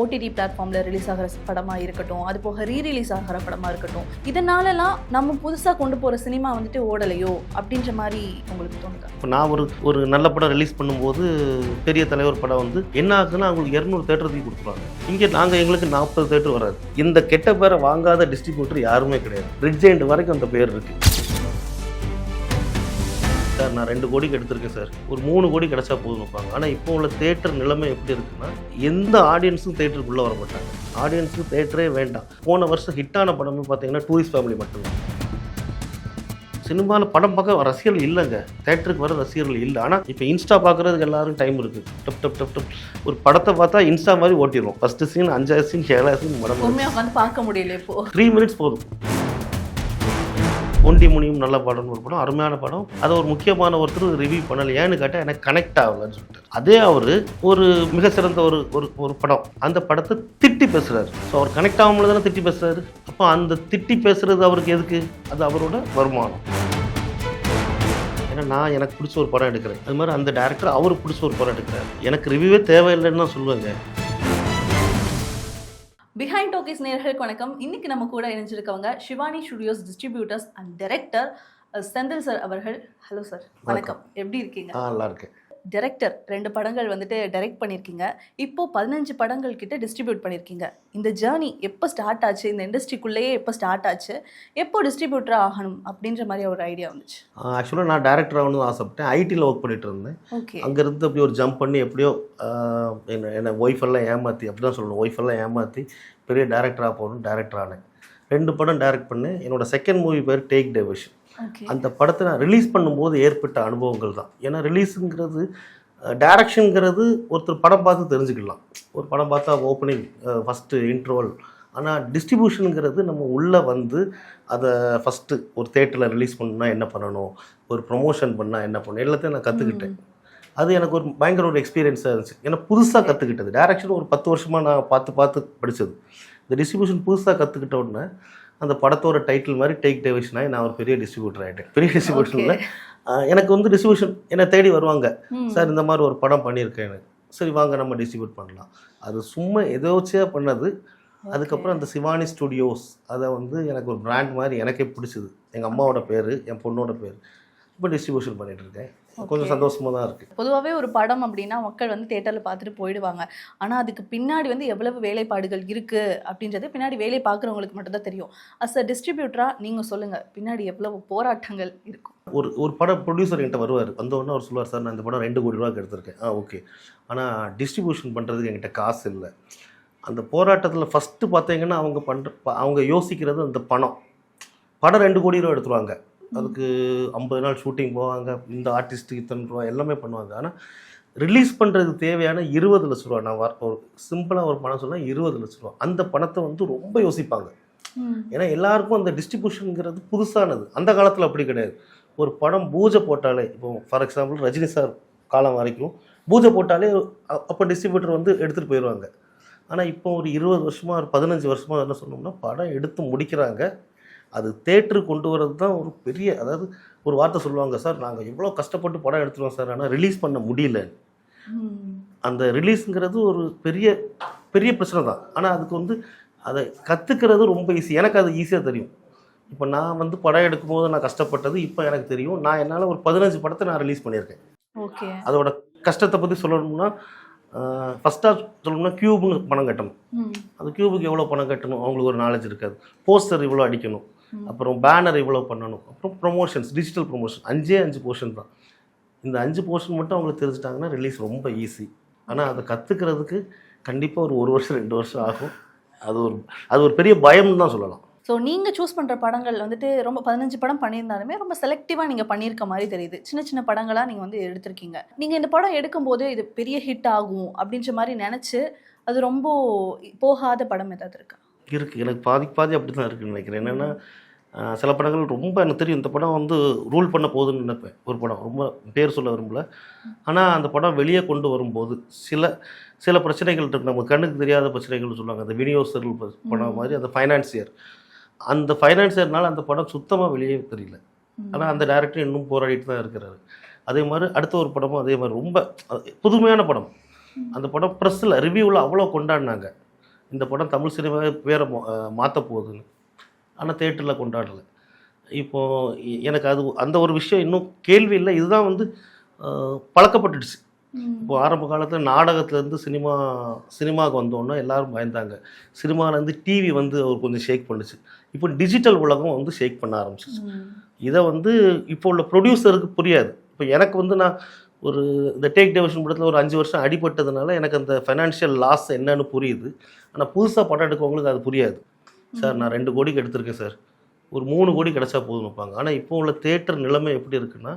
OTT பிளாட்ஃபார்மில் release ஆகிற படமாக இருக்கட்டும் அது போக ரீ ரிலீஸ் ஆகிற படமாக இருக்கட்டும் இதனாலலாம் நம்ம புதுசாக கொண்டு போகிற சினிமா வந்துட்டு ஓடலையோ அப்படின்ற மாதிரி உங்களுக்கு தோணுதா? இப்போ நான் ஒரு ஒரு நல்ல படம் ரிலீஸ் பண்ணும்போது பெரிய தலைவர் படம் வந்து என்ன ஆகுதுன்னா அவங்களுக்கு இரநூறு தேட்டருக்கு கொடுத்துருவாங்க. இங்கே நாங்கள் எங்களுக்கு நாற்பது தேட்டர் வராது. இந்த கெட்ட பேரை வாங்காத டிஸ்ட்ரிபியூட்டர் யாருமே கிடையாது. ரிட்ஜெண்ட் வரைக்கும் அந்த பேர் இருக்குது சார் நான் ரெண்டு கோடிக்கு எடுத்திருக்கேன் சார். ஒரு மூணு கோடி கிடைச்சா போதும் வைப்பாங்க. ஆனால் இப்போ உள்ள தேட்டர் நிலைமை எப்படி இருக்குன்னா எந்த ஆடியன்ஸும் தேட்டருக்குள்ளே வர மாட்டாங்க. ஆடியன்ஸுக்கு தேட்டரே வேண்டாம். போன வருஷம் ஹிட்டான படமே பார்த்தீங்கன்னா டூரிஸ்ட் ஃபேமிலி மட்டும்தான். சினிமாவில் படம் பார்க்க ரசிகர்கள் இல்லைங்க. தேட்டருக்கு வர ரசிகர்கள் இல்லை. ஆனால் இப்போ இன்ஸ்டா பார்க்குறதுக்கு எல்லாரும் டைம் இருக்குது டப் டப் டப் டப். ஒரு படத்தை பார்த்தா இன்ஸ்டா மாதிரி ஓட்டிடுவோம் ஃபஸ்ட்டு சீன் அஞ்சாவது சீன் ஏழாவது சீன் படம் பார்க்க முடியல இப்போ. த்ரீ மினிட்ஸ் போதும். ஒண்டி முனியும் நல்ல படம்னு ஒரு படம் அருமையான படம். அதை ஒரு முக்கியமான ஒருத்தர் ரிவ்யூ பண்ணல. ஏன்னு கேட்டால் எனக்கு கனெக்ட் ஆகலன்னு சொல்லிட்டு அதே அவர் ஒரு மிக சிறந்த ஒரு ஒரு ஒரு படம். அந்த படத்தை திட்டி பேசுகிறார் ஸோ அவர் கனெக்ட் ஆகாமல் தானே திட்டி பேசுகிறார் அப்போ அந்த திட்டி பேசுகிறது அவருக்கு எதுக்கு? அது அவரோட வருமானம். ஏன்னா நான் எனக்கு பிடிச்ச ஒரு படம் எடுக்கிறேன். அது மாதிரி அந்த டேரக்டர் அவருக்கு பிடிச்ச ஒரு படம் எடுக்கிறார். எனக்கு ரிவ்யூவே தேவையில்லைன்னு தான் சொல்லுவேங்க. பிஹைண்ட் டாக்கிஸ் நேர்களுக்கு வணக்கம். இன்னைக்கு நம்ம கூட இணைஞ்சிருக்கவங்க Shivani studios distributors and director Senthil sir அவர்கள். ஹலோ சார் வணக்கம். எப்படி இருக்கீங்க? நல்லா இருக்கேன். டைரக்டர் ரெண்டு படங்கள் வந்துட்டு டைரக்ட் பண்ணியிருக்கீங்க இப்போ பதினஞ்சு படங்கள் கிட்ட டிஸ்ட்ரிபியூட் பண்ணியிருக்கீங்க இந்த ஜேர்னி எப்போ ஸ்டார்ட் ஆச்சு? இந்த இண்டஸ்ட்ரிக்குள்ளேயே எப்போ ஸ்டார்ட் ஆச்சு? எப்போ டிஸ்ட்ரிபியூட்டராக ஆகணும் அப்படின்ற மாதிரி ஒரு ஐடியா வந்துச்சு. ஆக்சுவலாக நான் டேரக்டர் ஆகணும்னு ஆசைப்பட்டேன். ஐடியில் ஒர்க் பண்ணிட்டு இருந்தேன். ஓகே அங்கேருந்து அப்படி ஒரு ஜம்ப் பண்ணி எப்படியோ என்ன என்ன ஒய்ஃபெல்லாம் ஏமாற்றி அப்படி தான் சொல்லணும். ஒய்ஃபெல்லாம் ஏமாற்றி பெரிய டேரக்டராக போகணும் டேரக்டர் ஆனேன். ரெண்டு படம் டைரக்ட் பண்ணேன். என்னோட செகண்ட் மூவி பேர் டேக் டெவிஷன் ஓகே அந்த படத்தை நான் ரிலீஸ் பண்ணும்போது ஏற்பட்ட அனுபவங்கள் தான். ஏன்னா ரிலீஸுங்கிறது டேரக்ஷனுங்கிறது ஒருத்தர் படம் பார்த்து தெரிஞ்சுக்கலாம். ஒரு படம் பார்த்தா ஓப்பனிங் ஃபஸ்ட்டு இன்ட்ரோவல் ஆனால் டிஸ்ட்ரிபியூஷனுங்கிறது நம்ம உள்ளே வந்து அதை ஃபஸ்ட்டு ஒரு தேட்டரில் ரிலீஸ் பண்ணணும்னா என்ன பண்ணணும்? ஒரு ப்ரொமோஷன் பண்ணால் என்ன பண்ணணும்? எல்லாத்தையும் நான் கற்றுக்கிட்டேன் அது எனக்கு ஒரு பயங்கர ஒரு எக்ஸ்பீரியன்ஸாக இருந்துச்சு. ஏன்னா புதுசாக கற்றுக்கிட்டது டேரக்ஷன் ஒரு பத்து வருஷமாக நான் பார்த்து பார்த்து படித்தது இந்த டிஸ்ட்ரிபியூஷன் புதுசாக கற்றுக்கிட்ட உடனே அந்த படத்தோட டைட்டில் மாதிரி டேக் டெவிஷனாகி நான் ஒரு பெரிய டிஸ்ட்ரிபியூட்டர் ஆகிட்டேன் பெரிய டிஸ்ட்ரிபியூஷனில் எனக்கு வந்து டிஸ்ட்ரிபியூஷன் என்னை தேடி வருவாங்க. சார் இந்த மாதிரி ஒரு படம் பண்ணியிருக்கேன் எனக்கு. சரி வாங்க நம்ம டிஸ்ட்ரிபியூட் பண்ணலாம். அது சும்மா எதோச்சியாக பண்ணது. அதுக்கப்புறம் அந்த சிவானி ஸ்டுடியோஸ் அதை வந்து எனக்கு ஒரு பிராண்ட் மாதிரி எனக்கே பிடிச்சது. எங்கள் அம்மாவோட பேர் என் பொண்ணோட பேர். இப்போ டிஸ்ட்ரிபியூஷன் பண்ணிட்டு இருக்கேன். கொஞ்சம் சந்தோஷமாக தான் இருக்குது பொதுவாகவே ஒரு படம் அப்படின்னா மக்கள் வந்து தேட்டரில் பார்த்துட்டு போயிடுவாங்க. ஆனால் அதுக்கு பின்னாடி வந்து எவ்வளவு வேலைப்பாடுகள் இருக்குது அப்படின்றது பின்னாடி வேலை பார்க்குறவங்களுக்கு மட்டும்தான் தெரியும். அஸ் அ டிஸ்ட்ரிபியூட்டராக நீங்கள் சொல்லுங்கள் பின்னாடி எவ்வளவு போராட்டங்கள் இருக்கும்? ஒரு ஒரு படம் ப்ரொடியூசர் என்கிட்ட வருவார். வந்தோடனே அவர் சொல்லுவார் சார் நான் இந்த படம் ரெண்டு கோடி ரூபாய்க்கு எடுத்திருக்கேன். ஆ ஓகே ஆனால் டிஸ்ட்ரிபியூஷன் பண்ணுறதுக்கு என்கிட்ட காசு இல்லை. அந்த போராட்டத்தில் ஃபஸ்ட்டு பார்த்தீங்கன்னா அவங்க பண்ணுற அவங்க யோசிக்கிறது அந்த பணம். படம் ரெண்டு கோடி ரூபா எடுத்துருவாங்க. அதுக்கு ஐம்பது நாள் ஷூட்டிங் போவாங்க. இந்த ஆர்டிஸ்ட்டுக்கு இத்தனை ரூபா எல்லாமே பண்ணுவாங்க. ஆனால் ரிலீஸ் பண்ணுறதுக்கு தேவையான இருபது லட்ச ரூபா. நான் வர ஒரு சிம்பிளாக ஒரு பணம் சொன்னால் இருபது லட்ச ரூபா. அந்த பணத்தை வந்து ரொம்ப யோசிப்பாங்க. ஏன்னா எல்லாருக்கும் அந்த டிஸ்ட்ரிபியூஷனுங்கிறது புதுசானது. அந்த காலத்தில் அப்படி கிடையாது. ஒரு படம் பூஜை போட்டாலே இப்போ ஃபார் எக்ஸாம்பிள் ரஜினி சார் காலம் வரைக்கும் பூஜை போட்டாலே அப்போ டிஸ்ட்ரிபியூட்டர் வந்து எடுத்துகிட்டு போயிடுவாங்க ஆனால் இப்போ ஒரு இருபது வருஷமாக ஒரு பதினஞ்சு வருஷமாக என்ன சொன்னோம்னா படம் எடுத்து முடிக்கிறாங்க. அது தேட்டருக்கு கொண்டு வர்றது தான் ஒரு பெரிய அதாவது ஒரு வார்த்தை சொல்லுவாங்க சார் நாங்கள் எவ்வளோ கஷ்டப்பட்டு படம் எடுத்துருவோம் சார். ஆனால் ரிலீஸ் பண்ண முடியல. அந்த ரிலீஸுங்கிறது ஒரு பெரிய பெரிய பிரச்சனை தான். ஆனால் அதுக்கு வந்து அதை கற்றுக்கிறது ரொம்ப ஈஸி எனக்கு அது ஈஸியாக தெரியும். இப்போ நான் வந்து படம் எடுக்கும்போது நான் கஷ்டப்பட்டது இப்போ எனக்கு தெரியும். நான் என்னால் ஒரு பதினஞ்சு படத்தை நான் ரிலீஸ் பண்ணியிருக்கேன். ஓகே. அதோட கஷ்டத்தை பற்றி சொல்லணும்னா ஃபஸ்ட்டாக சொல்லணும்னா க்யூப்னு பணம் கட்டணும். அந்த க்யூபுக்கு எவ்வளோ பணம் கட்டணும்? அவங்களுக்கு ஒரு நாலேஜ் இருக்காது. போஸ்டர் இவ்வளோ அடிக்கணும். அப்புறம் பேனர் இவ்வளோ பண்ணணும். அப்புறம் ப்ரொமோஷன்ஸ் டிஜிட்டல் ப்ரொமோஷன் அஞ்சே அஞ்சு போர்ஷன் தான். இந்த அஞ்சு போர்ஷன் மட்டும் அவங்களுக்கு தெரிஞ்சிட்டாங்கன்னா ரிலீஸ் ரொம்ப ஈஸி ஆனால் அதை கற்றுக்கிறதுக்கு கண்டிப்பாக ஒரு ஒரு வருஷம் ரெண்டு வருஷம் ஆகும். அது ஒரு அது ஒரு பெரிய பயம்னு தான் சொல்லலாம். ஸோ நீங்கள் சூஸ் பண்ணுற படங்கள் வந்துட்டு ரொம்ப பதினஞ்சு படம் பண்ணியிருந்தாலுமே ரொம்ப செலக்டிவாக நீங்கள் பண்ணியிருக்க மாதிரி தெரியுது. சின்ன சின்ன படங்களாக நீங்கள் வந்து எடுத்திருக்கீங்க. நீங்கள் இந்த படம் எடுக்கும்போது இது பெரிய ஹிட் ஆகும் அப்படின்ற மாதிரி நினச்சி அது ரொம்ப போகாத படம் ஏதாவது இருக்கா? இருக்குது எனக்கு பாதி பாதி அப்படி தான் இருக்குன்னு நினைக்கிறேன். என்னென்னா சில படங்கள் ரொம்ப எனக்கு தெரியும். இந்த படம் வந்து ரூல் பண்ண போகுதுன்னு நினைப்பேன். ஒரு படம். ரொம்ப பேர் சொல்ல விரும்பல. ஆனால் அந்த படம் வெளியே கொண்டு வரும்போது சில சில பிரச்சனைகள் இருக்கு. நம்ம கண்ணுக்கு தெரியாத பிரச்சனைகள்னு சொல்லுவாங்க. அந்த விநியோகஸ்தர்கள் படம் மாதிரி அந்த ஃபைனான்சியர் அந்த ஃபைனான்சியர்னால அந்த படம் சுத்தமாக வெளியே தெரியல. ஆனால் அந்த டேரக்டர் இன்னும் போராடிட்டு தான் இருக்கிறாரு. அதே மாதிரி அடுத்த ஒரு படமும் அதே மாதிரி. ரொம்ப புதுமையான படம். அந்த படம் ப்ரெஸ்ஸில் ரிவ்யூவில் அவ்வளோ கொண்டாடினாங்க. இந்த படம் தமிழ் சினிமாவே பேரை மாற்ற போகுதுன்னு. ஆனால் தேட்டரில் கொண்டாடலை. இப்போது எனக்கு அது அந்த ஒரு விஷயம் இன்னும் கேள்வி இல்லை. இதுதான் வந்து பழக்கப்பட்டுடுச்சு. இப்போ ஆரம்ப காலத்தில் நாடகத்துலேருந்து சினிமா சினிமாவுக்கு வந்தோன்னா எல்லாரும் பயந்தாங்க. சினிமாலேருந்து டிவி வந்து அவர் கொஞ்சம் ஷேக் பண்ணுச்சு. இப்போ டிஜிட்டல் உலகம் வந்து ஷேக் பண்ண ஆரம்பிச்சிச்சு இதை வந்து இப்போ உள்ள ப்ரொடியூசருக்கு புரியாது. இப்போ எனக்கு வந்து நான் ஒரு இந்த டேக் டெவர்ஷன் படத்தில் ஒரு அஞ்சு வருஷம் அடிபட்டதுனால எனக்கு அந்த ஃபைனான்ஷியல் லாஸ் என்னன்னு புரியுது. ஆனால் புதுசாக படம் எடுக்கவங்களுக்கு அது புரியாது. சார் நான் ரெண்டு கோடிக்கு எடுத்திருக்கேன் சார். ஒரு மூணு கோடி கிடைச்சா போதும் வைப்பாங்க ஆனால் இப்போ உள்ள தேட்டர் நிலைமை எப்படி இருக்குன்னா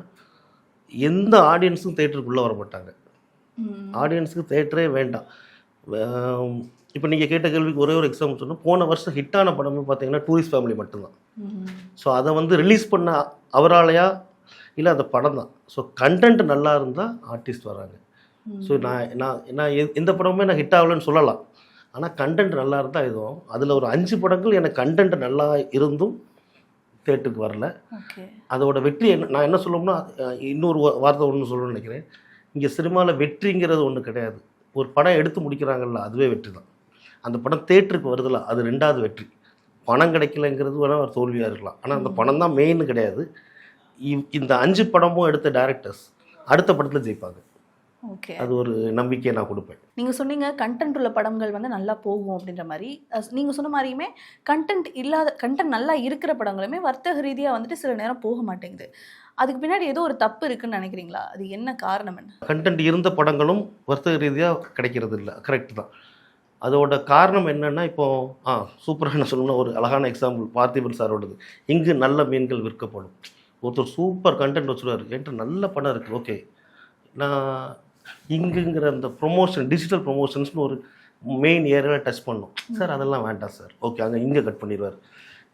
எந்த ஆடியன்ஸும் தேட்டருக்குள்ளே வர மாட்டாங்க. ஆடியன்ஸுக்கு தேட்டரே வேண்டாம். இப்போ நீங்கள் கேட்ட கேள்விக்கு ஒரே ஒரு எக்ஸாம்பிள் சொன்னால் போன வருஷம் ஹிட்டான படமே பார்த்தீங்கன்னா டூரிஸ்ட் ஃபேமிலி மட்டும்தான். ஸோ அதை வந்து ரிலீஸ் பண்ண அவராலையா? இல்லை அந்த படம் தான். ஸோ கண்டென்ட் நல்லா இருந்தால் ஆர்டிஸ்ட் வராங்க. ஸோ நான் நான் நான் எந்த படமுமே நான் ஹிட் ஆகலைன்னு சொல்லலாம். ஆனால் கண்டென்ட் நல்லா இருந்தால் எதுவும் அதில் ஒரு அஞ்சு படங்கள் எனக்கு கண்டென்ட் நல்லா இருந்தும் தேட்டருக்கு வரல. அதோட வெற்றி என்ன நான் என்ன சொல்லணும்னா இன்னொரு வார்த்தை ஒன்று சொல்லணும்னு நினைக்கிறேன். இங்கே சினிமாவில் வெற்றிங்கிறது ஒன்று கிடையாது. ஒரு படம் எடுத்து முடிக்கிறாங்கல்ல அதுவே வெற்றி தான். அந்த படம் தேட்டருக்கு வருதுல அது ரெண்டாவது வெற்றி. பணம் கிடைக்கலங்கிறது வேணால் ஒரு தோல்வியாக இருக்கலாம். ஆனால் அந்த பணம் தான் மெயின் கிடையாது. இந்த அஞ்சு படமும் எடுத்த டேரக்டர்ஸ் அடுத்த படத்தில் ஜெயிப்பாங்க. ஓகே அது ஒரு நம்பிக்கையை நான் கொடுப்பேன். நீங்க சொன்னீங்க கண்டென்ட் உள்ள படங்கள் வந்து நல்லா போகும் அப்படின்ற மாதிரி. அஹ் நீங்க சொன்ன மாதிரியுமே கண்டென்ட் இல்லாத கண்டென்ட் நல்லா இருக்கிற படங்களுமே வர்த்தக ரீதியா வந்துட்டு சில நேரம் போக மாட்டேங்குது. அதுக்கு பின்னாடி ஏதோ ஒரு தப்பு இருக்குன்னு நினைக்கிறீங்களா? அது என்ன காரணம் என்ன? கண்டென்ட் இருந்த படங்களும் வர்த்தக ரீதியாக கிடைக்கிறது இல்லை. கரெக்ட் தான். அதோட காரணம் என்னன்னா இப்போ ஆ சூப்பராக என்ன சொல்லணும்னா ஒரு அழகான எக்ஸாம்பிள் பார்த்திபன் சாரோடது. இங்கு நல்ல மீன்கள் விற்கப்படும். ஒருத்தர் சூப்பர் கண்டென்ட் வச்சுருவார். என்கிட்ட நல்ல படம் இருக்குது ஓகே நான் இங்குங்கிற அந்த ப்ரொமோஷன் டிஜிட்டல் ப்ரொமோஷன்ஸ்னு ஒரு மெயின் ஏரியாவில் டச் பண்ணோம். சார் அதெல்லாம் வேண்டாம் சார் ஓகே அங்கே இங்கே கட் பண்ணிடுவார்.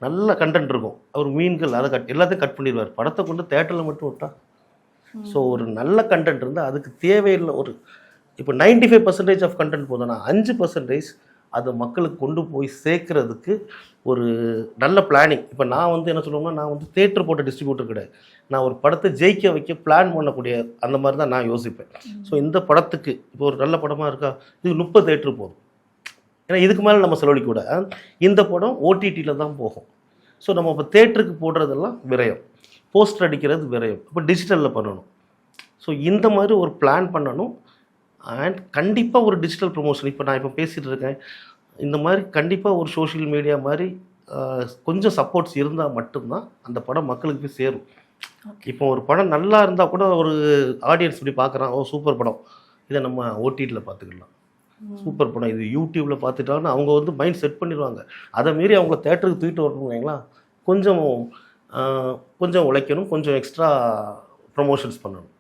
நல்ல கண்டென்ட் இருக்கும். அவர் மீன்கள் அதை கட் எல்லாத்தையும் கட் பண்ணிடுவார். படத்தை கொண்டு தேட்டரில் மட்டும் விட்டா? ஸோ ஒரு நல்ல கண்டென்ட் இருந்தால் அதுக்கு தேவையில்லை ஒரு இப்போ 95% ஃபைவ் பர்சன்டேஜ் ஆஃப் கண்டென்ட் போதும்னா அஞ்சு பர்சன்டேஜ் அதை மக்களுக்கு கொண்டு போய் சேர்க்கறதுக்கு ஒரு நல்ல பிளானிங் இப்போ நான் வந்து என்ன சொல்லுவோம்னா நான் வந்து தேட்டர் போட்ட டிஸ்ட்ரிபியூட்டர் கிடையாது. நான் ஒரு படத்தை ஜெயிக்க வைக்க பிளான் பண்ணக்கூடிய அந்த மாதிரி தான் நான் யோசிப்பேன். ஸோ இந்த படத்துக்கு இப்போ ஒரு நல்ல படமாக இருக்கா? இது முப்பது தேட்ரு போதும். ஏன்னா இதுக்கு மேலே நம்ம செலவழிக்க கூட இந்த படம் ஓடிடியில் தான் போகும். ஸோ நம்ம இப்போ தேட்டருக்கு போடுறதெல்லாம் விரயம். போஸ்டர் அடிக்கிறது விரயம். இப்போ டிஜிட்டலில் பண்ணணும். ஸோ இந்த மாதிரி ஒரு பிளான் பண்ணணும். அண்ட் கண்டிப்பாக ஒரு டிஜிட்டல் ப்ரொமோஷன் இப்போ நான் இப்போ பேசிகிட்டு இருக்கேன். இந்த மாதிரி கண்டிப்பாக ஒரு சோஷியல் மீடியா மாதிரி கொஞ்சம் சப்போர்ட்ஸ் இருந்தால் மட்டும்தான் அந்த படம் மக்களுக்கு போய் சேரும். இப்போ ஒரு படம் நல்லா இருந்தால் கூட ஒரு ஆடியன்ஸ் இப்படி பார்க்குறான் ஓ சூப்பர் படம். இதை நம்ம ஓடிடியில் பார்த்துக்கலாம் சூப்பர் படம். இது யூடியூப்பில் பார்த்துட்டாங்கன்னா அவங்க வந்து மைண்ட் செட் பண்ணிடுவாங்க. அதை மீறி அவங்க தேட்டருக்கு தூக்கிட்டு வரணும் வைங்களா கொஞ்சம் கொஞ்சம் உழைக்கணும் கொஞ்சம் எக்ஸ்ட்ரா ப்ரமோஷன்ஸ் பண்ணணும்.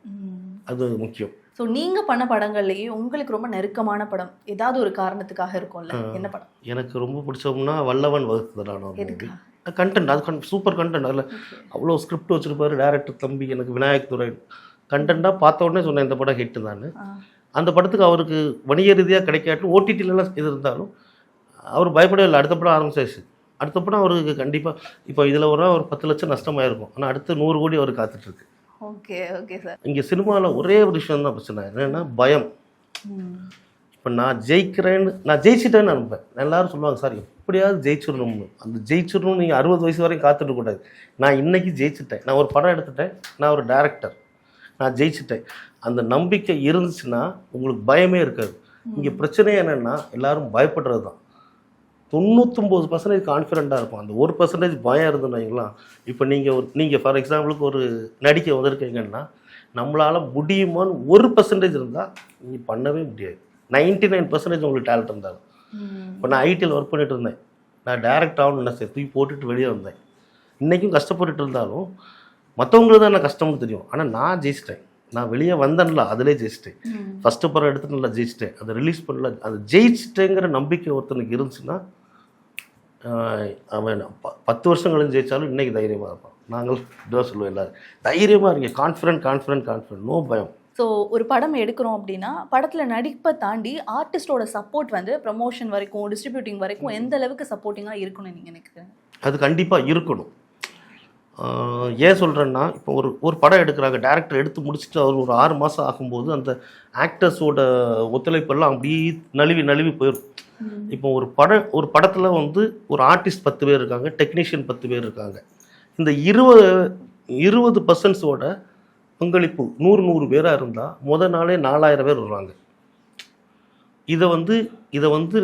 அது முக்கியம். ஸோ நீங்க பண்ண படங்கள்லயே உங்களுக்கு ரொம்ப நெருக்கமான படம் ஏதாவது ஒரு காரணத்துக்காக இருக்கும்ல. என்ன படம்? எனக்கு ரொம்ப பிடிச்சோம்னா வல்லவன் எதுக்கா? கண்டென்ட் அது சூப்பர் கண்டென்ட் அதில் அவ்வளோ ஸ்கிரிப்ட் வச்சிருப்பாரு டேரக்டர் தம்பி எனக்கு விநாயக் துரை. கண்டென்ட்டாக பார்த்த உடனே சொன்னேன் இந்த படம் ஹிட்டு தான். அந்த படத்துக்கு அவருக்கு வணிக ரீதியாக கிடைக்காட்டும் ஓடிடிலலாம் இது இருந்தாலும் அவர் பயப்படவே இல்லை. அடுத்த படம் ஆரம்பிச்சாச்சு. அடுத்த படம் அவருக்கு கண்டிப்பாக இப்போ இதில் ஒரு ஒரு பத்து லட்சம் நஷ்டமாயிருக்கும். ஆனால் அடுத்து நூறு கோடி அவர் காத்துட்ருக்கு ஓகே ஓகே சார். இங்கே சினிமாவில் ஒரே ஒரு விஷயம் தான் பிரச்சனை. என்னென்னா பயம். இப்போ நான் ஜெயிக்கிறேன்னு நான் ஜெயிச்சிட்டேன்னு அனுப்பேன் எல்லாரும் சொல்லுவாங்க சார் எப்படியாவது ஜெயிச்சிடணும்னு. அந்த ஜெயிச்சிடணும் நீங்கள் அறுபது வயசு வரைக்கும் காத்துட்டு கூடாது நான் இன்னைக்கு ஜெயிச்சிட்டேன். நான் ஒரு படம் எடுத்துட்டேன். நான் ஒரு டேரக்டர் நான் ஜெயிச்சிட்டேன். அந்த நம்பிக்கை இருந்துச்சுன்னா உங்களுக்கு பயமே இருக்காது. இங்கே பிரச்சனை என்னென்னா எல்லாரும் பயப்படுறது தான் தொண்ணூத்தொம்பது பர்சன்டேஜ் கான்ஃபிடென்ட்டாக இருக்கும் அந்த ஒரு பர்சன்டேஜ் பயம் இருந்துன்னு வைங்களேன் இப்போ நீங்கள் ஒரு நீங்கள் ஃபார் எக்ஸாம்பிளுக்கு ஒரு நடிக்க வந்திருக்கீங்கன்னா நம்மளால் முடியுமான்னு ஒரு பர்சன்டேஜ் இருந்தால் நீங்கள் பண்ணவே முடியாது. 99% நைன் பர்சன்டேஜ் உங்களுக்கு டேலண்ட் இருந்தாலும் இப்போ நான் ஐடியில் ஒர்க் பண்ணிட்டு இருந்தேன். நான் டேரக்ட் ஆகணும்னு நினைச்சேன். தூக்கி போட்டுட்டு வெளியே வந்தேன். இன்றைக்கும் கஷ்டப்பட்டுட்டு இருந்தாலும் மற்றவங்களுக்கு தான் நான் கஷ்டம்னு தெரியும். ஆனால் நான் ஜெயிச்சிட்டேன். நான் வெளியே வந்தேன்ல அதிலே ஜெயிச்சிட்டேன். ஃபஸ்ட்டு படம் எடுத்து நல்லா ஜெயிச்சிட்டேன். அதை ரிலீஸ் பண்ணல. அது ஜெயிச்சிட்டேங்கிற நம்பிக்கை ஒருத்தனுக்கு இருந்துச்சுன்னா அவன் பத்து வருஷம் கழிஞ்சு ஜெயிச்சாலும் இன்னைக்கு தைரியமாக இருப்பான். நாங்கள் இதுதான் சொல்லுவோம் எல்லாரும். தைரியமாக இருங்க. கான்ஃபிடென்ட் கான்ஃபிடென்ட் கான்ஃபிடென்ட் நோ பயம் ஸோ ஒரு படம் எடுக்கிறோம் அப்படின்னா படத்தில் நடிப்பை தாண்டி ஆர்டிஸ்டோட சப்போர்ட் வந்து ப்ரமோஷன் வரைக்கும் டிஸ்ட்ரிபியூட்டிங் வரைக்கும் எந்த அளவுக்கு சப்போர்ட்டிங்காக இருக்கும்னு நீங்கள் நினைக்கிறீங்க? அது கண்டிப்பாக இருக்கணும். ஏன் சொல்கிறேன்னா இப்போ ஒரு ஒரு படம் எடுக்கிறாங்க டேரக்டர் எடுத்து முடிச்சுட்டு அவர் ஒரு ஆறு மாதம் ஆகும்போது அந்த ஆக்டர்ஸோட ஒத்துழைப்பெல்லாம் அப்படியே நழுவி நழுவி போயிடும் இப்போ ஒரு பட ஒரு படத்தில் வந்து ஒரு ஆர்டிஸ்ட் பத்து பேர் இருக்காங்க டெக்னீஷியன் பத்து பேர் இருக்காங்க. இந்த இருபது இருபது பர்சன்ட்ஸோட பங்களிப்பு நூறு நூறு பேராக இருந்தால் முத நாளே நாலாயிரம் பேர் வருவாங்க. இதை வந்து இதை வந்து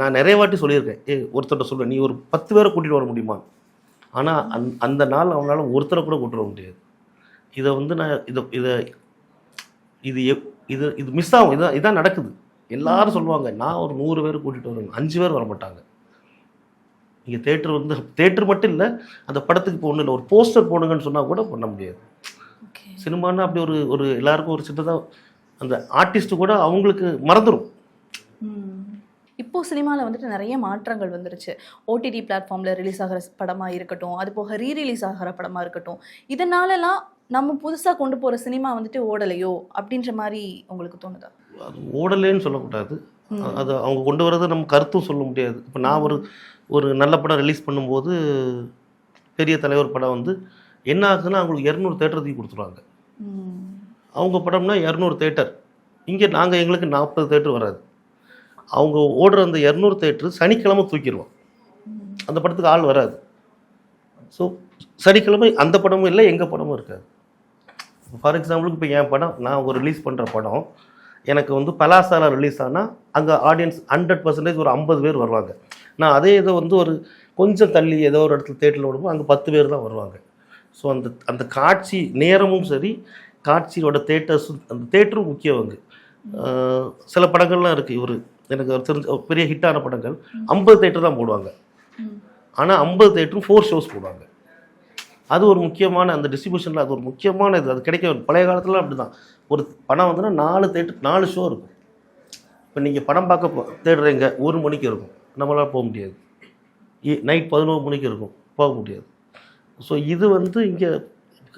நான் நிறைய வாட்டி சொல்லியிருக்கேன். ஏ ஒருத்தர்கிட்ட சொல்லுவேன் நீ ஒரு பத்து பேரை கூட்டிகிட்டு வர முடியுமா? ஆனால் அந் அந்த நாள் அவனால் ஒருத்தரை கூட கூட்டு வர முடியாது. இதை வந்து நான் இதை இதை இது எப் இது இது மிஸ் ஆகும். இதான் இதான் நடக்குது. எல்லாரும் சொல்லுவாங்க நான் ஒரு நூறு பேர் கூட்டிகிட்டு வருவேன் அஞ்சு பேர் வர மாட்டாங்க இங்கே தேட்டர் வந்து தேட்டர் மட்டும் இல்லை அந்த படத்துக்கு ஒன்றும் இல்லை. ஒரு போஸ்டர் போடுங்கன்னு சொன்னால் கூட பண்ண முடியாது. ஓகே சினிமான்னா அப்படி ஒரு ஒரு எல்லாருக்கும் ஒரு சின்னதாக அந்த ஆர்டிஸ்ட் கூட அவங்களுக்கு மறந்துடும் இப்போ சினிமாவில் வந்துட்டு நிறைய மாற்றங்கள் வந்துருச்சு. ஓடிடி பிளாட்ஃபார்மில் ரிலீஸ் ஆகிற படமாக இருக்கட்டும் அது போக ரீ ரிலீஸ் ஆகிற படமாக இருக்கட்டும். இதனாலலாம் நம்ம புதுசாக கொண்டு போகிற சினிமா வந்துட்டு ஓடலையோ அப்படின்ற மாதிரி உங்களுக்கு தோணுதா? அது ஓடலேன்னு சொல்லக்கூடாது. அது அவங்க கொண்டு வரது நம்ம கருத்தும் சொல்ல முடியாது. இப்போ நான் ஒரு ஒரு நல்ல படம் ரிலீஸ் பண்ணும்போது பெரிய தலைவர் படம் வந்து என்ன ஆகுதுன்னா அவங்களுக்கு இரநூறு தேட்டர் தூக்கி கொடுத்துருவாங்க. அவங்க படம்னா இரநூறு தேட்டர் இங்கே நாங்கள் எங்களுக்கு நாற்பது தேட்டர் வராது. அவங்க ஓடுற அந்த இரநூறு தேட்டர் சனிக்கிழமை தூக்கிடுவோம் அந்த படத்துக்கு ஆள் வராது. ஸோ சனிக்கிழமை அந்த படமும் இல்லை எங்கள் படமும் இருக்காது. ஃபார் எக்ஸாம்பிளுக்கு இப்போ என் படம் நான் ஒரு ரிலீஸ் பண்ணுற படம் எனக்கு வந்து பலாசால ரிலீஸ் ஆனால் அங்கே ஆடியன்ஸ் ஹண்ட்ரட் பர்சன்டேஜ் ஒரு ஐம்பது பேர் வருவாங்க. நான் அதே இதை வந்து ஒரு கொஞ்சம் தள்ளி ஏதோ ஒரு இடத்துல தேட்டரில் விடும்போது அங்கே பத்து பேர் தான் வருவாங்க. ஸோ அந்த அந்த காட்சி நேரமும் சரி காட்சியோட தேட்டர்ஸும் அந்த தேட்டரும் ஆஹ் சில படங்கள்லாம் இருக்குது இவர் எனக்கு ஒரு தெரிஞ்ச பெரிய ஹிட்டான படங்கள். ஐம்பது தேட்டர் தான் போடுவாங்க. ஆனால் ஐம்பது தேட்டரும் ஃபோர் ஷோஸ் போடுவாங்க. அது ஒரு முக்கியமான அந்த டிஸ்ட்ரிபியூஷனில் அது ஒரு முக்கியமான இது. அது கிடைக்க பழைய காலத்துல அப்படி தான் ஒரு படம் வந்துன்னா நாலு தேட்டர் நாலு ஷோ இருக்கும். இப்போ நீங்கள் படம் பார்க்க போ- தேடுறீங்க ஒரு மணிக்கு இருக்கும். நம்மளால் போக முடியாது. நைட் பதினோரு மணிக்கு இருக்கும். போக முடியாது. ஸோ இது வந்து இங்கே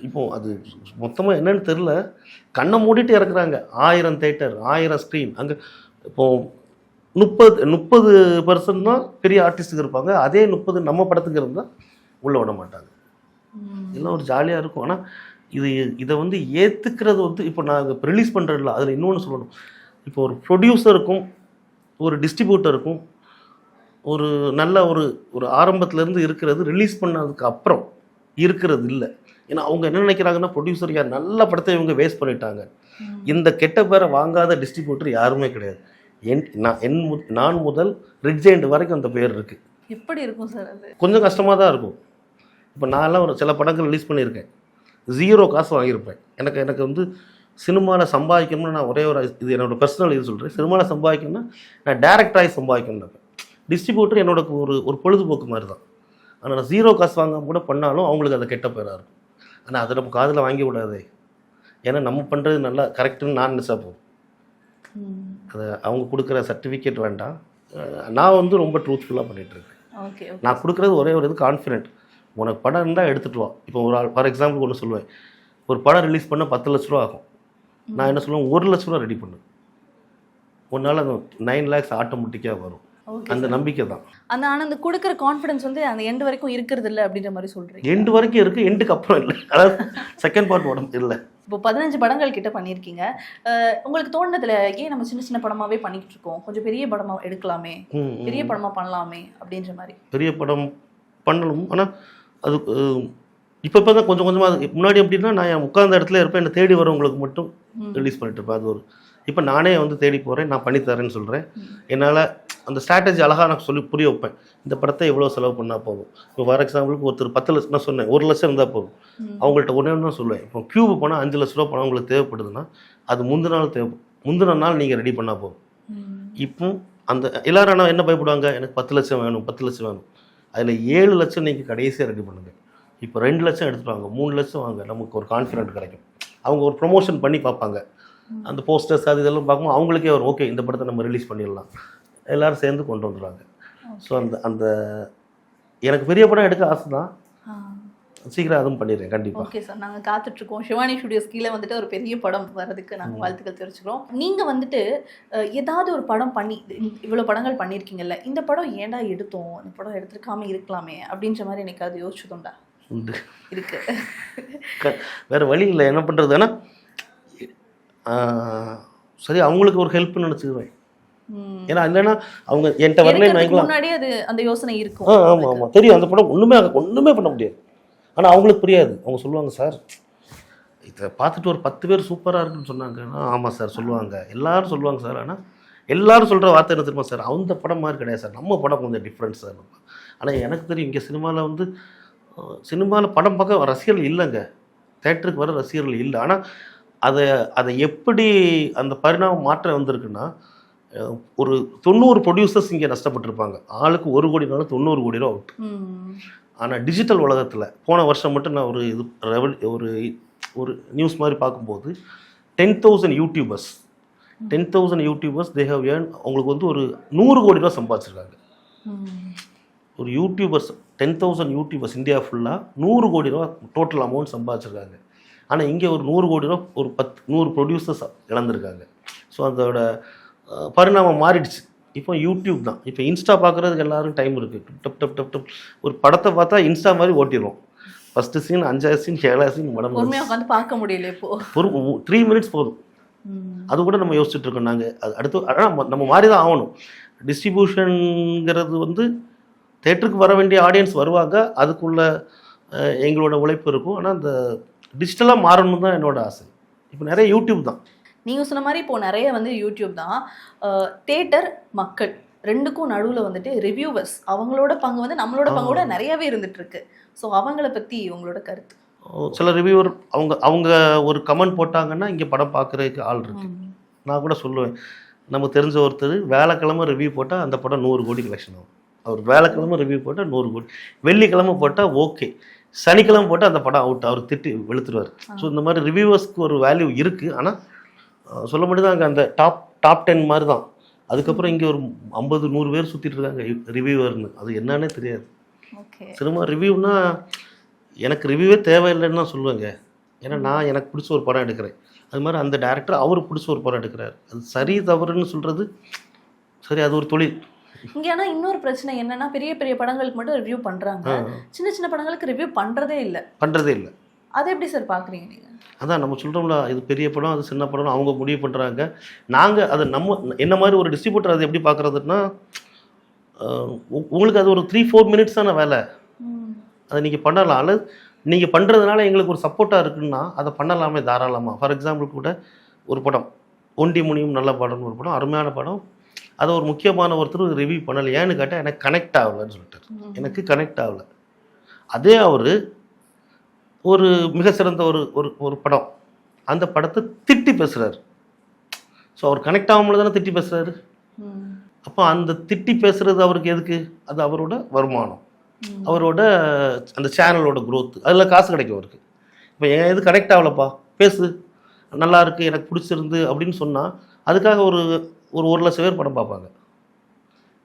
இப்போ அது மொத்தமாக என்னன்னு தெரில கண்ணை மூடிட்டு இறக்குறாங்க. ஆயிரம் தேட்டர் ஆயிரம் ஸ்க்ரீன் அங்கே இப்போ முப்பது முப்பது பர்சன்ட் தான் பெரிய ஆர்டிஸ்ட்டுக்கு இருப்பாங்க. அதே முப்பது நம்ம படத்துக்கு இருந்தால் உள்ளே விட மாட்டாங்க. இதெல்லாம் ஒரு ஜாலியாக இருக்கும். ஆனால் இது இதை வந்து ஏற்றுக்கிறது வந்து இப்போ நாங்கள் இப்போ ரிலீஸ் பண்ணுறதில்ல அதில் இன்னொன்று சொல்லணும். இப்போ ஒரு ப்ரொடியூசருக்கும் ஒரு டிஸ்ட்ரிபியூட்டருக்கும் ஒரு நல்ல ஒரு ஒரு ஆரம்பத்துலேருந்து இருக்கிறது ரிலீஸ் பண்ணதுக்கு அப்புறம் இருக்கிறது இல்லை. ஏன்னா அவங்க என்ன நினைக்கிறாங்கன்னா ப்ரொடியூசர் யார்? நல்ல படத்தை இவங்க வேஸ்ட் பண்ணிட்டாங்க. இந்த கெட்ட பேரை வாங்காத டிஸ்ட்ரிபியூட்டர் யாருமே கிடையாது. என் நான் என் மு நான் முதல் ரிட்ஜெண்ட் வரைக்கும் அந்த பேர் இருக்குது எப்படி இருக்கும் சார் அது? கொஞ்சம் கஷ்டமாக தான் இருக்கும். இப்போ நான்லாம் ஒரு சில படங்கள் ரிலீஸ் பண்ணியிருக்கேன். ஜீரோ காசு வாங்கியிருப்பேன். எனக்கு எனக்கு வந்து சினிமாவில் சம்பாதிக்கணும்னு நான் ஒரே ஒரு இது என்னோட பர்சனல் இது சொல்கிறேன் சினிமாவில் சம்பாதிக்கணும்னா நான் டேரக்டாகி சம்பாதிக்கணும் டிஸ்ட்ரிபியூட்டர் என்னோட ஒரு ஒரு பொழுதுபோக்கு மாதிரி தான் ஆனால் நான் ஜீரோ காசு வாங்காம கூட பண்ணாலும் அவங்களுக்கு அது கெட்ட பேராக இருக்கும். ஆனால் அதை நம்ம காதில் வாங்கி விடாதே ஏன்னா நம்ம பண்ணுறது நல்லா கரெக்டுன்னு நான் நினச்சா போதும். அதை அவங்க கொடுக்குற சர்டிஃபிகேட் வேண்டாம். நான் வந்து ரொம்ப ட்ரூத்ஃபுல்லாக பண்ணிகிட்ருக்கேன் நான் கொடுக்குறது ஒரே ஒரு இது கான்ஃபிடென்ட் உனக்கு படம் இருந்தால் எடுத்துகிட்டு வா. இப்போ ஒரு ஆள் ஃபார் எக்ஸாம்பிள் ஒன்று சொல்லுவேன். ஒரு படம் ரிலீஸ் பண்ண பத்து லட்ச ரூபா ஆகும். நான் என்ன சொல்லுவேன்? ஒரு லட்ச ரூபா ரெடி பண்ணு. உன்னால் அந்த நைன் லேக்ஸ் ஆட்டோமேட்டிக்காக வரும். அந்த நம்பிக்கை தான். அந்த ஆனா அந்த கொடுக்குற கான்ஃபிடன்ஸ் வந்து அந்த எண்ட் வரைக்கும் இருக்கிறது இல்லை அப்படின்ற மாதிரி சொல்றீங்க. எண்டு வரைக்கும் இருக்குது எண்டுக்கு அப்புறம் இல்லை. அதாவது செகண்ட் பார்ட் உடம்பு இல்லை. இப்போ பதினஞ்சு படங்கள் கிட்ட பண்ணியிருக்கீங்க. உங்களுக்கு தோணுனதுல ஏன் நம்ம சின்ன சின்ன படமாவே பண்ணிக்கிட்டு இருக்கோம் கொஞ்சம் பெரிய படமா எடுக்கலாமே. பெரிய படமா பண்ணலாமே அப்படின்ற மாதிரி. பெரிய படம் பண்ணணும். ஆனால் அது இப்போ இப்போ தான் கொஞ்சம் கொஞ்சமாக முன்னாடி எப்படின்னா நான் உட்கார்ந்த இடத்துல இருப்பேன் என்னை தேடி வரவங்களுக்கு மட்டும். ரிலீஸ் பண்ணிட்டு இருப்பேன். அது ஒரு இப்போ நானே வந்து தேடி போகிறேன் நான் பண்ணி தரேன்னு சொல்கிறேன். என்னால் அந்த ஸ்ட்ராட்டஜி அழகாக நான் சொல்லி புரிய வைப்பேன். இந்த படத்தை எவ்வளோ செலவு பண்ணால் போதும். இப்போ ஃபார் எக்ஸாம்பிளுக்கு ஒருத்தர் பத்து லட்சம் நான் சொன்னேன் ஒரு லட்சம் இருந்தால் போதும். அவங்கள்ட்ட ஒன்றே ஒன்று தான் சொல்லுவேன். இப்போ கியூபு போனால் அஞ்சு லட்ச ரூபா பணம் உங்களுக்கு தேவைப்படுதுன்னா அது முந்தின நாள் தேவை முந்தின நாள் நீங்கள் ரெடி பண்ணால் போதும். இப்போ அந்த எல்லாரும் என்ன பயப்படுவாங்க? எனக்கு பத்து லட்சம் வேணும் பத்து லட்சம் வேணும். அதில் ஏழு லட்சம் நீங்கள் கடைசியாக ரெடி பண்ணுங்கள் இப்போ ரெண்டு லட்சம் எடுத்துட்டு வாங்க மூணு லட்சம் வாங்க நமக்கு ஒரு கான்ஃபிடென்ட் கிடைக்கும். அவங்க ஒரு ப்ரொமோஷன் பண்ணி பார்ப்பாங்க. அந்த போஸ்டர்ஸ் அது இதெல்லாம் பார்க்கும்போது அவங்களுக்கே ஒரு ஓகே இந்த படத்தை நம்ம ரிலீஸ் பண்ணிடலாம். எல்லோரும் சேர்ந்து கொண்டு வந்துடுவாங்க. ஸோ அந்த அந்த எனக்கு பெரிய படம் எடுக்க ஆசை தான் சீக்கிரம் அதுவும் பண்ணிடுறேன் கண்டிப்பாக ஓகே சார் நாங்கள் காத்துட்ருக்கோம். சிவானி ஸ்டுடியோஸ் கீழே வந்துட்டு ஒரு பெரிய படம் வர்றதுக்கு நாங்கள் வாழ்த்துக்கள் தெரிவிச்சுக்கிறோம். நீங்கள் வந்துட்டு ஏதாவது ஒரு படம் பண்ணி இவ்வளோ படங்கள் பண்ணியிருக்கீங்கல்ல இந்த படம் ஏன்டா எடுத்தோம்? இந்த படம் எடுத்துருக்காம இருக்கலாமே அப்படின்ற மாதிரி எனக்கு அது யோசிச்சதுண்டா? உண்டு. இருக்கு. வேற வழி இல்லை. என்ன பண்ணுறது ஆனால் சரி அவங்களுக்கு ஒரு ஹெல்ப்னு நினச்சிக்குவேன். ஏன்னா இல்லைன்னா அவங்க என்கிட்ட முன்னாடியே அது அந்த யோசனை இருக்கும் ஆமாம் ஆமாம் தெரியும் அந்த படம் ஒன்றுமே ஒன்றுமே பண்ண முடியாது. ஆனால் அவங்களுக்கு புரியாது. அவங்க சொல்லுவாங்க சார் இதை பார்த்துட்டு ஒரு பத்து பேர் சூப்பராக இருக்குன்னு சொன்னாங்கன்னா ஆமாம் சார் சொல்லுவாங்க. எல்லாரும் சொல்லுவாங்க சார். ஆனால் எல்லாரும் சொல்கிற வார்த்தை என்ன தெரியுமா சார்? அந்த படம் மாதிரி கிடையாது சார். நம்ம படம் கொஞ்சம் டிஃப்ரெண்ட் சார். ஆனால் எனக்கு தெரியும் இங்கே சினிமாவில் வந்து சினிமாவில் படம் பார்க்க ரசிகர்கள் இல்லைங்க. தேட்டருக்கு வர ரசிகர்கள் இல்லை. ஆனால் அதை அதை எப்படி அந்த பரிணாமம் மாற்றம் வந்திருக்குன்னா ஒரு தொண்ணூறு ப்ரொடியூசர்ஸ் இங்கே நஷ்டப்பட்டிருப்பாங்க. ஆளுக்கு ஒரு கோடினாலும் தொண்ணூறு கோடி ரூபா அவுட் ஆனால் டிஜிட்டல் உலகத்தில் போன வருஷம் மட்டும் நான் ஒரு இது ரெவல் ஒரு ஒரு நியூஸ் மாதிரி பார்க்கும்போது ten thousand YouTubers ten thousand YouTubers they have earn அவங்களுக்கு வந்து ஒரு நூறு கோடி ரூபா சம்பாதிச்சிருக்காங்க. ஒரு YouTubers ten thousand YouTubers India ஃபுல்லாக நூறு கோடி ரூபா டோட்டல் அமௌண்ட் சம்பாதிச்சிருக்காங்க. ஆனால் இங்கே ஒரு நூறு கோடி ரூபா ஒரு பத்து நூறு ப்ரொடியூசர்ஸ் இழந்திருக்காங்க. ஸோ அதோட பரிணாமம் மாறிடுச்சு. இப்போ யூடியூப் தான். இப்போ இன்ஸ்டா பார்க்குறதுக்கு எல்லாரும் டைம் இருக்குது டப் டப் டப் டப். ஒரு படத்தை பார்த்தா இன்ஸ்டா மாதிரி ஓட்டிடுவோம் ஃபஸ்ட்டு சீன் அஞ்சாவது சீன் ஏழாவது சீன் படம் உட்காந்து பார்க்க முடியல இப்போ. ஒரு த்ரீ மினிட்ஸ் போதும். அது கூட நம்ம யோசிச்சுட்டு இருக்கோம் நாங்கள் அது அடுத்து ஆனால் நம்ம- மாறி தான் ஆகணும். டிஸ்ட்ரிபியூஷனுங்கிறது வந்து தேட்டருக்கு வர வேண்டிய ஆடியன்ஸ் வருவாங்க. அதுக்குள்ள எங்களோட உழைப்பு இருக்கும். ஆனால் அந்த டிஜிட்டலாக மாறணும் தான் என்னோட ஆசை. இப்போ நிறைய யூடியூப் தான். நீங்க சொன்ன மாதிரி இப்போ நிறைய வந்து யூடியூப் தான். தேட்டர் மக்கள் ரெண்டுக்கும் நடுவுல வந்துட்டு ரிவ்யூவர்ஸ் அவங்களோட பங்கு வந்து நம்மளோட பங்கோட நிறையவே இருந்துட்டு இருக்கு. ஸோ அவங்கள பத்தி உங்களோட கருத்து. சில ரிவ்யூவர் அவங்க அவங்க ஒரு கமெண்ட் போட்டாங்கன்னா இங்கே படம் பார்க்குறதுக்கு ஆள் இருக்கு. நான் கூட சொல்லுவேன். நமக்கு தெரிஞ்ச ஒருத்தர் வேலைக்கிழமை ரிவ்யூ போட்டால் அந்த படம் நூறு கோடி கலெக்ஷன் ஆகும். அவர் வேலைக்கிழமை ரிவ்யூ போட்டால் நூறு கோடி. வெள்ளிக்கிழமை போட்டால் ஓகே சனிக்கிழமை போட்டால் அந்த படம் அவுட் அவர் திட்டி வெளுத்துருவார். ஸோ இந்த மாதிரி ரிவ்யூவர்ஸ்க்கு ஒரு வேல்யூ இருக்குது ஆனால் சொல்ல முடியாது அங்கே அந்த டாப் டாப் டென் மாதிரி தான் அதுக்கப்புறம் இங்கே ஒரு ஐம்பது நூறு பேர் சுற்றிட்டு இருக்காங்க ரிவ்யூவர்னு. அது என்னன்னே தெரியாது. சினிமா ரிவ்யூனா எனக்கு ரிவ்யூவே தேவையில்லைன்னு தான் சொல்லுவேங்க. ஏன்னா நான் எனக்கு பிடிச்ச ஒரு படம் எடுக்கிறேன். அது மாதிரி அந்த டேரக்டர் அவருக்கு பிடிச்ச ஒரு படம் எடுக்கிறார். அது சரி தவறுன்னு சொல்கிறது சரி அது ஒரு தொழில். இங்க ஆனா இன்னொரு பிரச்சனை என்னன்னா பெரிய பெரிய படங்களுக்கு மட்டும் ரிவ்யூ பண்றாங்க. சின்ன சின்ன படங்களுக்கு ரிவ்யூ பண்றதே இல்ல. பண்ணுறதே இல்லை. அதை எப்படி சார் பாக்குறீங்க நீங்க? அதான் நம்ம சொல்கிறோம்ல இது பெரிய படம் அது சின்ன படம் அவங்க முடிவு பண்ணுறாங்க நாங்கள் அதை நம்ம என்ன மாதிரி ஒரு டிஸ்ட்ரிபியூட்டர் அதை எப்படி பார்க்குறதுன்னா உங்களுக்கு அது ஒரு த்ரீ ஃபோர் மினிட்ஸ் தானே வேலை. அதை நீங்கள் பண்ணலாம். அல்லது நீங்கள் பண்ணுறதுனால எங்களுக்கு ஒரு சப்போர்ட்டாக இருக்குன்னா அதை பண்ணலாமே தாராளமாக ஃபார் எக்ஸாம்பிள் கூட ஒரு படம். ஒண்டி முனியும் நல்ல படம்னு ஒரு படம் அருமையான படம். அதை ஒரு முக்கியமான ஒருத்தர் ரிவ்யூ பண்ணலை. ஏன்னு கேட்டால் எனக்கு கனெக்ட் ஆகலைன்னு சொல்லிட்டார். எனக்கு கனெக்ட் ஆகலை. அதே அவர் ஒரு மிக சிறந்த ஒரு ஒரு ஒரு படம். அந்த படத்தை திட்டி பேசுகிறாரு ஸோ அவர் கனெக்ட் ஆகும்போது தானே திட்டி பேசுகிறாரு. அப்போ அந்த திட்டி பேசுகிறது அவருக்கு எதுக்கு? அது அவரோட வருமானம். அவரோட அந்த சேனலோட growth. அதில் காசு கிடைக்கும் அவருக்கு. இப்போ என் இது கனெக்ட் ஆகலப்பா? பேசு. நல்லா இருக்கு எனக்கு பிடிச்சிருந்து அப்படின்னு சொன்னால் அதுக்காக ஒரு ஒரு ஒரு லட்சம் பேர் படம் பார்ப்பாங்க.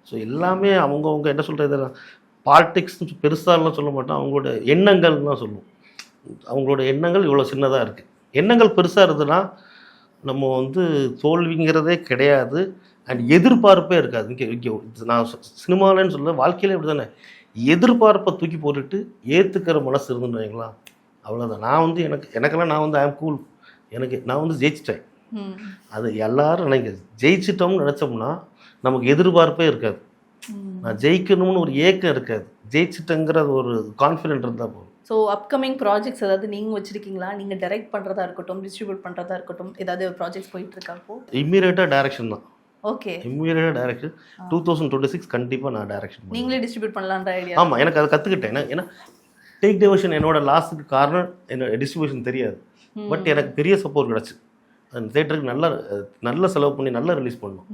ஸோ எல்லாமே அவங்கவுங்க என்ன சொல்கிறது பாலிடிக்ஸ் பெருசாலாம் சொல்ல மாட்டோம். அவங்களோட எண்ணங்கள் தான் சொல்லுவோம். அவங்களோட எண்ணங்கள் இவ்வளோ சின்னதாக இருக்குது எண்ணங்கள் பெருசாக இருந்ததுன்னா நம்ம வந்து தோல்விங்கிறதே கிடையாது. அண்ட் எதிர்பார்ப்பே இருக்காது. இங்கே இங்கே நான் சினிமாலன்னு சொல்ல வாழ்க்கையிலே இப்படி தானே எதிர்பார்ப்பை தூக்கி போட்டுட்டு ஏற்றுக்கிற மனசு இருந்துன்னு வைங்களா அவ்வளோதான் நான் வந்து எனக்கு எனக்கெல்லாம் நான் வந்து ஐம் கூல் எனக்கு நான் வந்து ஜெயிச்சிட்டேன். அது எல்லாரும் நினைக்க ஜெயிச்சிட்டோம்னு நினச்சோம்னா நமக்கு எதிர்பார்ப்பே இருக்காது. நான் ஜெயிக்கணும்னு ஒரு ஏக்கம் இருக்காது. ஜெயிச்சிட்டேங்கிற ஒரு கான்ஃபிடென்ட் இருந்தால் போதும். ஸோ அப்கமிங் ப்ராஜெக்ட்ஸ் ஏதாவது நீங்கள் வச்சிருக்கீங்களா? நீங்கள் டைரக்ட் பண்ணுறதா இருக்கட்டும் டிஸ்ட்ரிபியூட் பண்ணுறதா இருக்கட்டும் ஏதாவது ப்ராஜெக்ட்ஸ் போயிட்டு இருக்கா இப்போ? இம்மீடியட்டாக டைரக்ஷன் தான். ஓகே இம்மீடியட்டாக direction two thousand twenty six கண்டிப்பாக நான் டைரக்ஷன் நீங்களே டிஸ்ட்ரிபியூட் பண்ணலான்ற ஐடியா ஆமாம் எனக்கு அதை கற்றுக்கிட்டேன் ஏன்னா டேக் டிவிஷன் என்னோட லாஸ்ட்டுக்கு காரணம் என்னோட டிஸ்ட்ரிபியூஷன் தெரியாது. பட் எனக்கு பெரிய சப்போர்ட் கிடச்சி. அந்த தேட்டருக்கு நல்ல நல்ல செலவு பண்ணி நல்லா ரிலீஸ் பண்ணோம்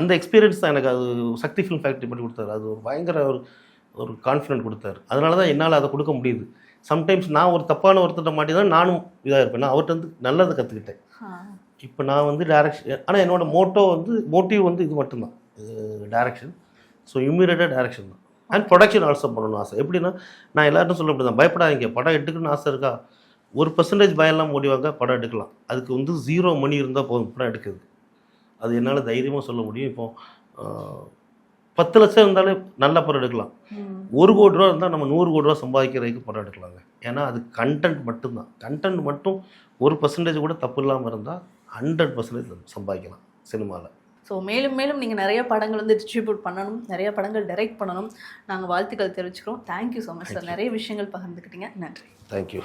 அந்த எக்ஸ்பீரியன்ஸ் தான் எனக்கு அது சக்தி ஃபிலிம் ஃபேக்ட்ரி பண்ணி கொடுத்தாரு அது ஒரு பயங்கர ஒரு ஒரு கான்ஃபிடென்ட் கொடுத்தாரு. அதனால தான் என்னால் அதை கொடுக்க முடியுது. சம்டைம்ஸ் நான் ஒரு தப்பான ஒருத்தர்கிட்ட மாட்டி தான் நானும் இதாக இருப்பேன். நான் அவர்கிட்ட வந்து நல்லதை கற்றுக்கிட்டேன் இப்போ நான் வந்து டேரக்ஷன் ஆனால் என்னோட மோட்டோ வந்து மோட்டிவ் வந்து இது மட்டும்தான். டேரக்ஷன் ஸோ இம்மீடியட்டாக டேரக்ஷன் தான். அண்ட் ப்ரொடக்ஷன் ஆல்சோ பண்ணணும்னு ஆசை. எப்படின்னா நான் எல்லார்ட்டும் சொல்ல தான் பயப்படாதீங்க. படம் எடுக்கணும்னு ஆசை இருக்கா? ஒரு பர்சன்டேஜ் பயம்லாம் முடிவாங்க படம் எடுக்கலாம். அதுக்கு வந்து ஜீரோ மணி இருந்தால் போதும் படம் எடுக்குது அது என்னால் தைரியமாக சொல்ல முடியும். இப்போ ஆஹ், பத்து லட்சம் இருந்தாலே நல்ல படம் எடுக்கலாம். ஒரு கோடி ரூபா இருந்தால் நம்ம நூறு கோடி ரூபா சம்பாதிக்கிறதுக்கு படம் எடுக்கலாங்க. ஏன்னா அது கண்டென்ட் மட்டும்தான். கண்டென்ட் மட்டும் ஒரு பர்சன்டேஜ் கூட தப்பு இல்லாமல் இருந்தால் ஹண்ட்ரட் பர்சன்டேஜ் சம்பாதிக்கலாம் சினிமாவில் ஸோ மேலும் மேலும் நீங்கள் நிறைய படங்கள் வந்து டிஸ்ட்ரிபியூட் பண்ணணும் நிறைய படங்கள் டைரக்ட் பண்ணணும். நாங்கள் வாழ்த்துக்கள் தெரிவிச்சுக்கிறோம். தேங்க்யூ ஸோ மச் சார் நிறைய விஷயங்கள் பகிர்ந்துக்கிட்டீங்க. நன்றி. தேங்க்யூ